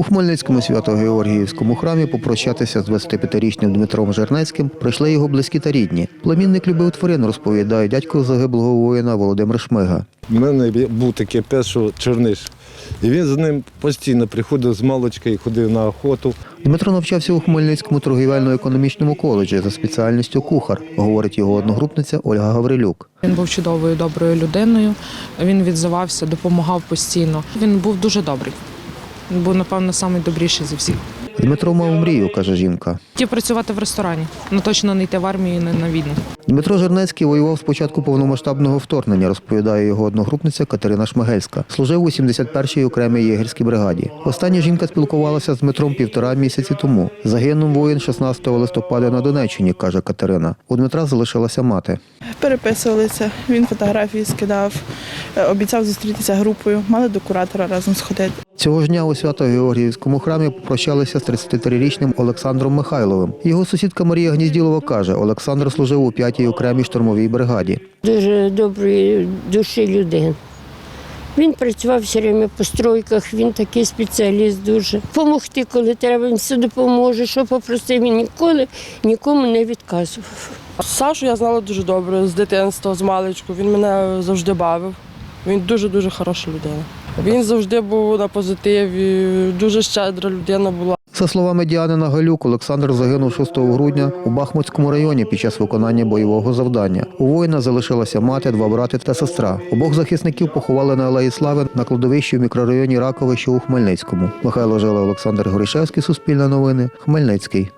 У Хмельницькому Свято-Георгіївському храмі попрощатися з 25-річним Дмитром Жернецьким прийшли його близькі та рідні. Племінник любив тварин, розповідає дядько загиблого воїна Володимир Шмига. У мене був такий пес, що чорниш. І він з ним постійно приходив з малочки і ходив на охоту. Дмитро навчався у Хмельницькому торгівельно-економічному коледжі за спеціальністю кухар, говорить його одногрупниця Ольга Гаврилюк. Він був чудовою, доброю людиною. Він відзивався, допомагав постійно. Він був дуже добрий. Був, напевно, найдобріший зі всіх. Дмитро мав мрію, каже жінка. Хотів працювати в ресторані, але точно не йти в армію і не на війну. Дмитро Жернецький воював з початку повномасштабного вторгнення, розповідає його одногрупниця Катерина Шмигельська. Служив у 71-й окремій єгерській бригаді. Остання жінка спілкувалася з Дмитром півтора місяці тому. Загинув воїн 16 листопада на Донеччині, каже Катерина. У Дмитра залишилася мати. Переписувалися, він фотографії скидав, е, обіцяв зустрітися групою, мали до куратора разом сходити. Цього ж дня у Свято-Георгіївському храмі попрощалися з 33-річним Олександром Михайловим. Його сусідка Марія Гнізділова каже, Олександр служив у 5-й окремій штурмовій бригаді. дуже доброї душі людини. Він працював все время по стройках, він такий спеціаліст дуже. Помогти, коли треба, він все допоможе, що попросив, він ніколи нікому не відказував. Сашу я знала дуже добре з дитинства, з маличку. Він мене завжди бавив. Він дуже-дуже хороша людина. Він завжди був на позитиві, дуже щедра людина була. За словами Діани Нагалюк, Олександр загинув 6 грудня у Бахмутському районі під час виконання бойового завдання. У воїна залишилася мати, два брати та сестра. Обох захисників поховали на Алеї Слави на кладовищі в мікрорайоні Раковище у Хмельницькому. Михайло Жила, Олександр Горішевський, Суспільне новини, Хмельницький.